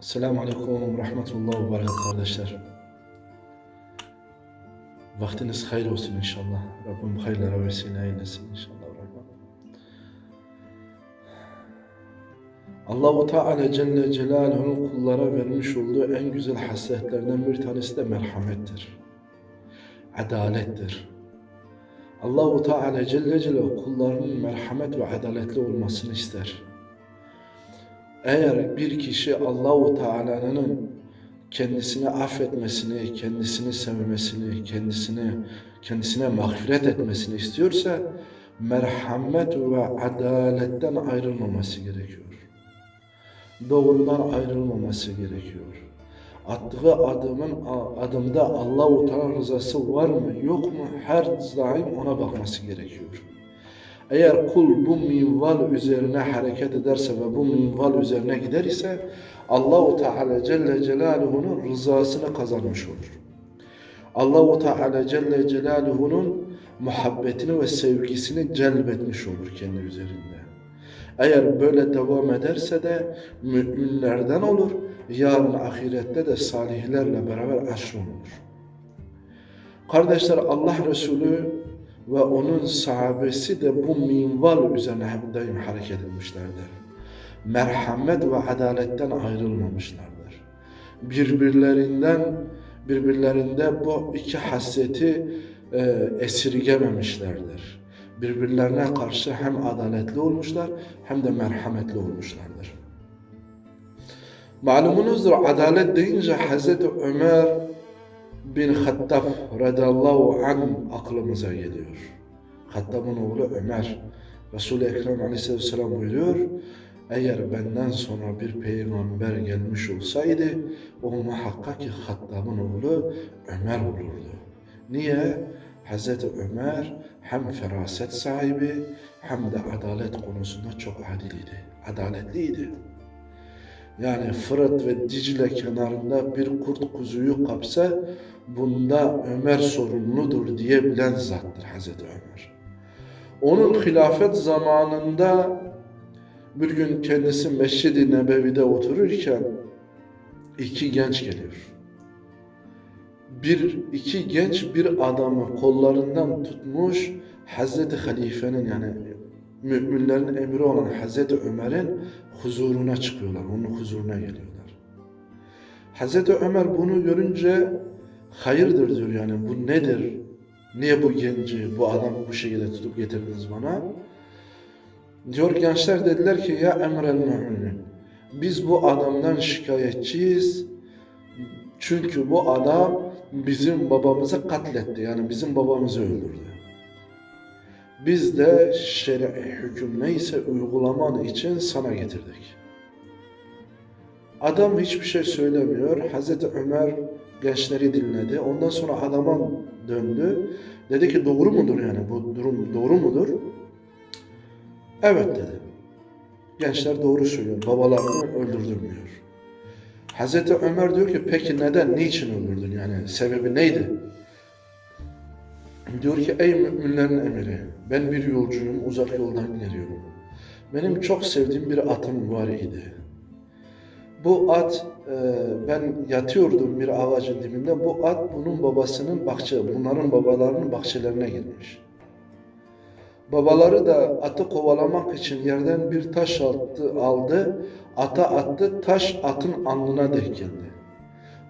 Selamun Aleyküm Rahmetullah ve Berekat kardeşler. Vaktiniz hayır olsun inşallah. Rabbim hayırlara vesile eylesin inşallah. Allahu Teala Celle Celaluhu'nun kullara vermiş olduğu en güzel hasletlerden bir tanesi de merhamettir. Adalettir. Allahu Teala Celle Celaluhu kullarının merhamet ve adaletli olmasını ister. Eğer bir kişi Allahu Teala'nın kendisini affetmesini, kendisini sevmesini, kendisini kendisine mağfiret etmesini istiyorsa merhamet ve adaletten ayrılmaması gerekiyor. Doğrudan ayrılmaması gerekiyor. Attığı adımın adımda Allahu Teala rızası var mı yok mu her daim ona bakması gerekiyor. Eğer kul bu minval üzerine hareket ederse ve bu minval üzerine gider ise Allahu Teala Celle Celaluhu'nun rızasını kazanmış olur. Allahu Teala Celle Celaluhu'nun muhabbetini ve sevgisini celbetmiş olur kendi üzerinde. Eğer böyle devam ederse de müminlerden olur, yarın ahirette de salihlerle beraber aşrolunur. Kardeşler Allah Resulü ve onun sahabesi de bu minval üzerine hep daim hareket etmişlerdir. Merhamet ve adaletten ayrılmamışlardır. Birbirlerinden birbirlerinde bu iki hasreti e, esirgememişlerdir. Birbirlerine karşı hem adaletli olmuşlar hem de merhametli olmuşlardır. Malumunuzdur adalet deyince Hazreti Ömer bin Hattab radıyallahu an aklımıza geliyor. Hattab'ın oğlu Ömer. Resul-i Ekrem aleyhisselatü vesselam buyuruyor. Eğer benden sonra bir peygamber gelmiş olsaydı o muhakkak ki Hattab'ın oğlu Ömer olurdu. Niye? Hazreti Ömer hem feraset sahibi hem de adalet konusunda çok adiliydi. Adaletliydi. Yani Fırat ve Dicle kenarında bir kurt kuzuyu kapsa bunda Ömer sorumludur diyebilen zattır Hazreti Ömer. Onun hilafet zamanında bir gün kendisi Mescid-i Nebevi'de otururken iki genç geliyor. Bir iki genç bir adamı kollarından tutmuş Hazreti Halife'nin yani müminlerin emri olan Hazreti Ömer'in huzuruna çıkıyorlar. Onun huzuruna geliyorlar. Hazreti Ömer bunu görünce hayırdır diyor yani bu nedir? Niye bu genci, bu adamı bu şekilde tutup getirdiniz bana? Diyor gençler dediler ki ya emrel müminin biz bu adamdan şikayetçiyiz. Çünkü bu adam bizim babamızı katletti. Yani bizim babamızı öldürdü. Biz de şer'i hüküm neyse uygulaman için sana getirdik. Adam hiçbir şey söylemiyor. Hazreti Ömer gençleri dinledi. Ondan sonra adama döndü. Dedi ki doğru mudur yani bu durum doğru mudur? Evet dedi. Gençler doğru söylüyor. Babalarını öldürdürmüyor. Hazreti Ömer diyor ki peki neden, niçin öldürdün yani sebebi neydi? Diyor ki ey müminlerin emiri ben bir yolcuyum uzak yoldan geliyorum. Benim çok sevdiğim bir atım var idi. Bu at e, ben yatıyordum bir ağacın dibinde. Bu at bunun babasının bahçe, bunların babalarının bahçelerine girmiş. Babaları da atı kovalamak için yerden bir taş attı, aldı, ata attı, taş atın alnına denk.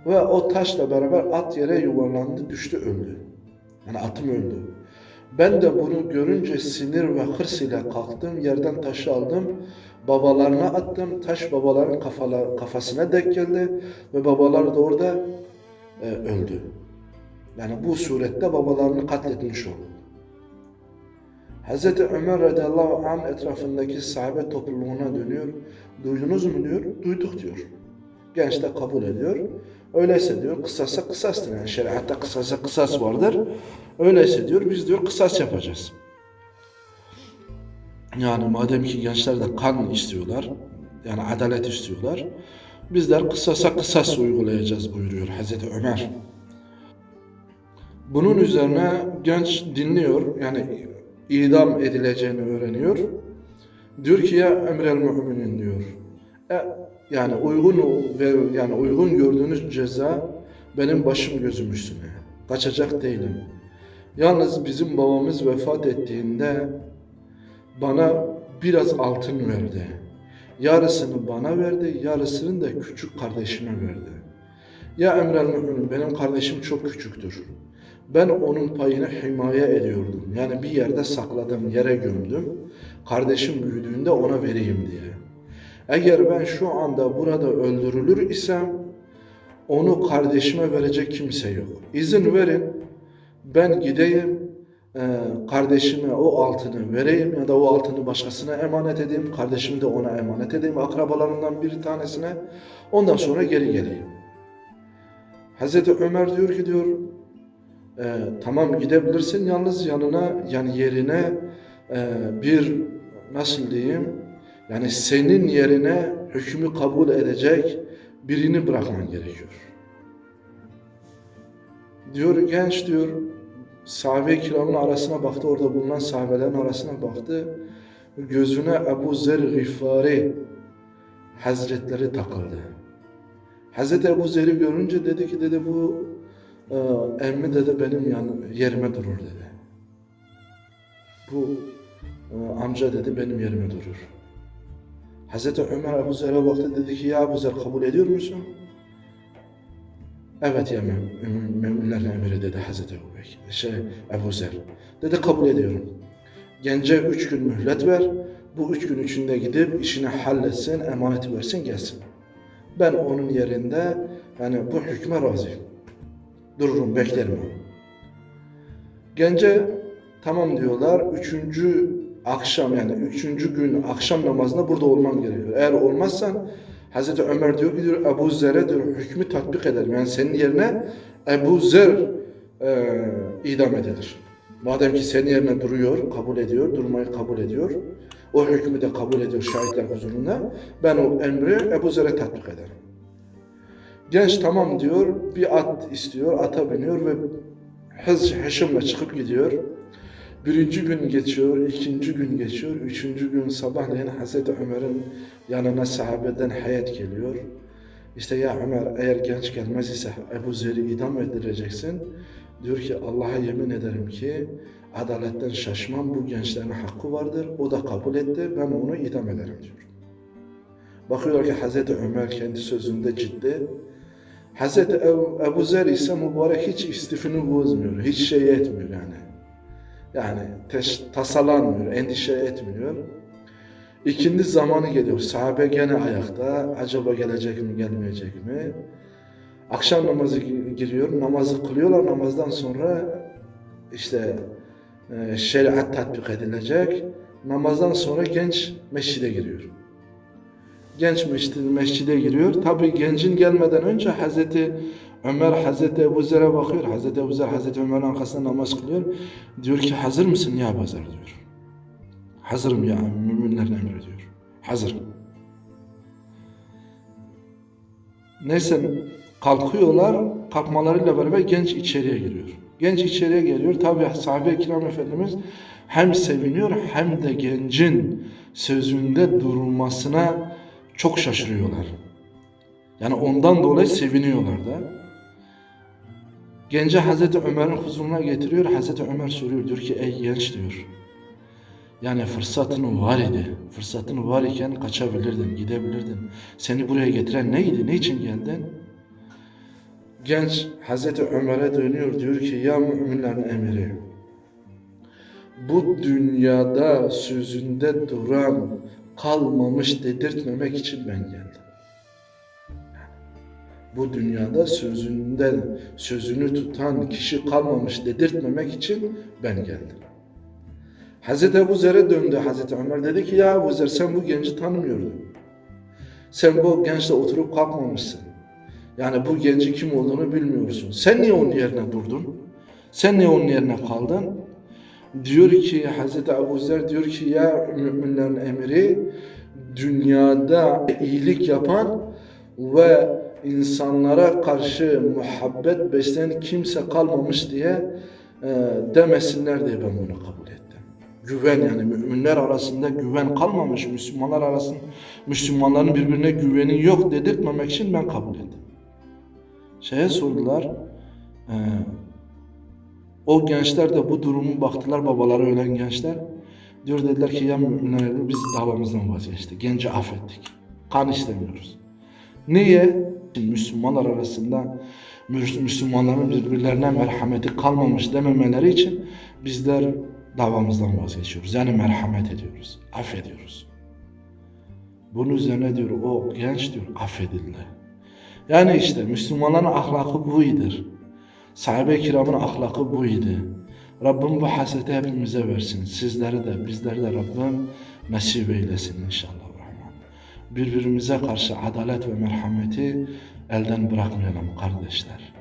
Ve o taşla beraber at yere yuvarlandı, düştü, öldü. Yani atım öldü. Ben de bunu görünce sinir ve hırs ile kalktım, yerden taşı aldım, babalarına attım, taş babaların kafala, kafasına denk geldi ve babalar da orada e, öldü. Yani bu surette babalarını katletmiş oldu. Hz. Ömer radıyallahu anh etrafındaki sahabe topluluğuna dönüyor. Duydunuz mu diyor. Duyduk diyor. Genç de kabul ediyor. Öyleyse diyor kısasa kısastır. Yani şeriatta kısasa kısas vardır. Öyleyse diyor biz diyor kısas yapacağız. Yani madem ki gençler de kan istiyorlar. Yani adalet istiyorlar. Bizler kısasa kısas uygulayacağız buyuruyor Hazreti Ömer. Bunun üzerine genç dinliyor. Yani idam edileceğini öğreniyor. Diyor ki ya emrel müminin diyor. E, yani uygun ve yani uygun gördüğünüz ceza benim başım gözüm üstüne. Kaçacak değilim. Yalnız bizim babamız vefat ettiğinde bana biraz altın verdi. Yarısını bana verdi, yarısını da küçük kardeşime verdi. Ya Emrel Mü'minin benim kardeşim çok küçüktür. Ben onun payını himaye ediyordum. Yani bir yerde sakladım, yere gömdüm. Kardeşim büyüdüğünde ona vereyim diye. Eğer ben şu anda burada öldürülür isem onu kardeşime verecek kimse yok. İzin verin ben gideyim e, kardeşime o altını vereyim ya da o altını başkasına emanet edeyim. Kardeşimi de ona emanet edeyim. Akrabalarından bir tanesine. Ondan sonra geri geleyim. Hazreti Ömer diyor ki diyor e, tamam gidebilirsin yalnız yanına yani yerine e, bir nasıl diyeyim yani senin yerine hükmü kabul edecek birini bırakman gerekiyor. Diyor genç diyor sahabe-i kiramın arasına baktı orada bulunan sahabelerin arasına baktı gözüne Ebu Zer Gıfari Hazretleri takıldı. Hazreti Ebu Zer'i görünce dedi ki dedi bu e, emmi dedi benim yan, yerime durur dedi. Bu e, amca dedi benim yerime durur. Hazreti Ömer Ebu Zer'e baktı dedi ki ya Ebu Zer kabul ediyor musun? Evet ya mü- mü- müminlerin emiri dedi Hazreti Ebu Bekir. Şey Ebu Zer. Dedi kabul ediyorum. Gence üç gün mühlet ver. Bu üç gün içinde gidip işini halletsin, emaneti versin gelsin. Ben onun yerinde yani bu hükme razıyım. Dururum, beklerim onu. Gence tamam diyorlar. Üçüncü akşam yani üçüncü gün akşam namazında burada olman gerekiyor. Eğer olmazsan Hazreti Ömer diyor ki diyor Ebu Zer'e diyor hükmü tatbik ederim. Yani senin yerine Ebu Zer e, idam edilir. Madem ki senin yerine duruyor, kabul ediyor, durmayı kabul ediyor. O hükmü de kabul ediyor şahitler huzurunda. Ben o emri Ebu Zer'e tatbik ederim. Genç tamam diyor, bir at istiyor, ata biniyor ve hız hışımla çıkıp gidiyor. Birinci gün geçiyor, ikinci gün geçiyor, üçüncü gün sabahleyin Hazreti Ömer'in yanına sahabeden hayat geliyor. İşte ya Ömer eğer genç gelmez ise Ebu Zer'i idam edileceksin. Diyor ki Allah'a yemin ederim ki adaletten şaşmam bu gençlerin hakkı vardır. O da kabul etti ben onu idam ederim diyor. Bakıyorlar ki Hazreti Ömer kendi sözünde ciddi. Hazreti Ebu Zer ise mübarek hiç istifini bozmuyor, hiç şey etmiyor yani. Yani teş, tasalanmıyor, endişe etmiyor. İkindi zamanı geliyor. Sahabe gene ayakta. Acaba gelecek mi, gelmeyecek mi? Akşam namazı gi- giriyor. Namazı kılıyorlar. Namazdan sonra işte e, şeriat tatbik edilecek. Namazdan sonra genç mescide giriyor. Genç mescide, mescide giriyor. Tabi gencin gelmeden önce Hazreti Ömer Hazreti Ebu Zer'e bakıyor. Hazreti Ebu Zer Hazreti Ömer'in arkasında namaz kılıyor. Diyor ki hazır mısın ya Ebu Zer diyor. Hazırım ya müminlerin emri diyor. Hazır. Neyse kalkıyorlar. Kalkmalarıyla beraber genç içeriye giriyor. Genç içeriye geliyor. Tabi sahabe-i kiram efendimiz hem seviniyor hem de gencin sözünde durulmasına çok şaşırıyorlar. Yani ondan dolayı seviniyorlar da. Gence Hazreti Ömer'in huzuruna getiriyor. Hazreti Ömer soruyor. Diyor ki ey genç diyor. Yani fırsatın var idi. Fırsatın var iken kaçabilirdin, gidebilirdin. Seni buraya getiren neydi? Ne için geldin? Genç Hazreti Ömer'e dönüyor diyor ki ya müminlerin emiri bu dünyada sözünde duran kalmamış dedirtmemek için ben geldim. Bu dünyada sözünden sözünü tutan kişi kalmamış dedirtmemek için ben geldim. Hazreti Ebu Zer'e döndü Hazreti Ömer dedi ki ya Ebu Zer sen bu genci tanımıyordun. Sen bu gençle oturup kalkmamışsın. Yani bu genci kim olduğunu bilmiyorsun. Sen niye onun yerine durdun? Sen niye onun yerine kaldın? Diyor ki Hazreti Ebu Zer diyor ki ya müminlerin emiri dünyada iyilik yapan ve insanlara karşı muhabbet besleyen kimse kalmamış diye e, demesinler diye ben bunu kabul ettim. güven yani müminler arasında güven kalmamış, Müslümanlar arasında Müslümanların birbirine güveni yok dedirtmemek için ben kabul ettim. Şeye sordular, e, o gençler de bu durumu baktılar, babaları ölen gençler. Diyor dediler ki ya müminler biz davamızdan vazgeçtik, genci affettik, kan istemiyoruz. Niye? Müslümanlar arasında Müs- Müslümanların birbirlerine merhameti kalmamış dememeleri için bizler davamızdan vazgeçiyoruz. Yani merhamet ediyoruz, affediyoruz. Bunun üzerine diyor o genç diyor affedildi. Yani işte Müslümanların ahlakı buydur. Sahabe-i kiramın ahlakı buydu. Rabbim bu hasreti hepimize versin. Sizleri de bizleri de Rabbim nasip eylesin inşallah. Birbirimize karşı adalet ve merhameti elden bırakmayalım kardeşler.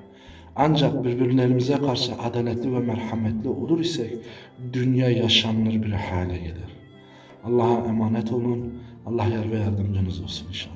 Ancak birbirlerimize karşı adaletli ve merhametli olur isek dünya yaşanılır bir hale gelir. Allah'a emanet olun. Allah yar ve yardımcınız olsun inşallah.